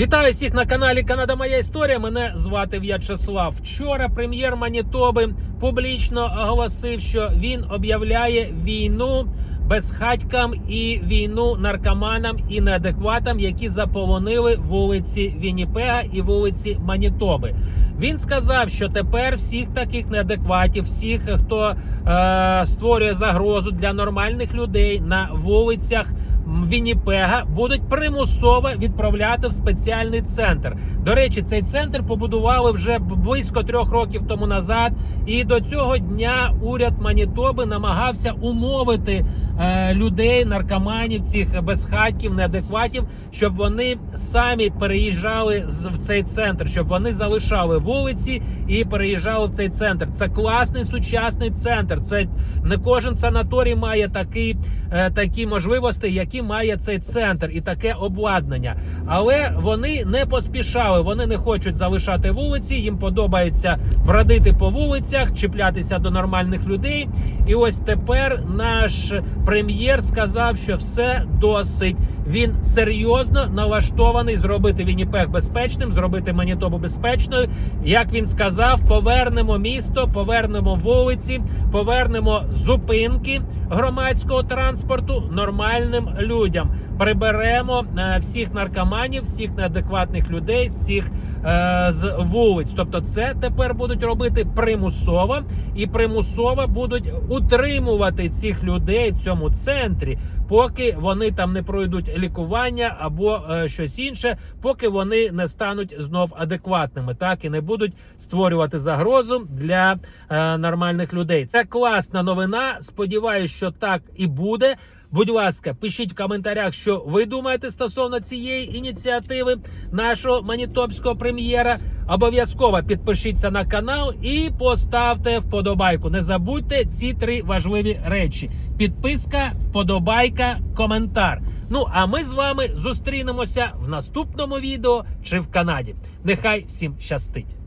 Вітаю всіх на каналі Канада Моя Історія. Мене звати В'ячеслав. Вчора прем'єр Манітоби публічно оголосив, що він об'являє війну безхатькам і війну наркоманам і неадекватам, які заполонили вулиці Вінніпега і вулиці Манітоби. Він сказав, що тепер всіх таких неадекватів, всіх, хто е, створює загрозу для нормальних людей на вулицях. Вінніпега будуть примусово відправляти в спеціальний центр. До речі, цей центр побудували вже близько трьох років тому назад. І до цього дня уряд Манітоби намагався умовити людей, наркоманів, цих безхатьків, неадекватів, щоб вони самі переїжджали в цей центр, щоб вони залишали вулиці і переїжджали в цей центр. Це класний сучасний центр. Це не кожен санаторій має такий, е, такі можливості, які має цей центр і таке обладнання. Але вони не поспішали, вони не хочуть залишати вулиці. Їм подобається бродити по вулицях, чіплятися до нормальних людей. І ось тепер наш прем'єр сказав, що все досить. Він серйозно налаштований зробити Вінніпег безпечним, зробити Манітобу безпечною. Як він сказав, повернемо місто, повернемо вулиці, повернемо зупинки громадського транспорту нормальним людям. Приберемо е, всіх наркоманів, всіх неадекватних людей, всіх з вулиць. Тобто, це тепер будуть робити примусово і примусово будуть утримувати цих людей в цьому центрі, поки вони там не пройдуть лікування або е, щось інше, поки вони не стануть знов адекватними, так і не будуть створювати загрозу для е, нормальних людей. Це класна новина. Сподіваюсь, що так і буде. Будь ласка, пишіть в коментарях, що ви думаєте стосовно цієї ініціативи нашого манітопського прем'єра. Обов'язково підпишіться на канал і поставте вподобайку. Не забудьте ці три важливі речі: підписка, вподобайка, коментар. Ну а ми з вами зустрінемося в наступному відео чи в Канаді. Нехай всім щастить!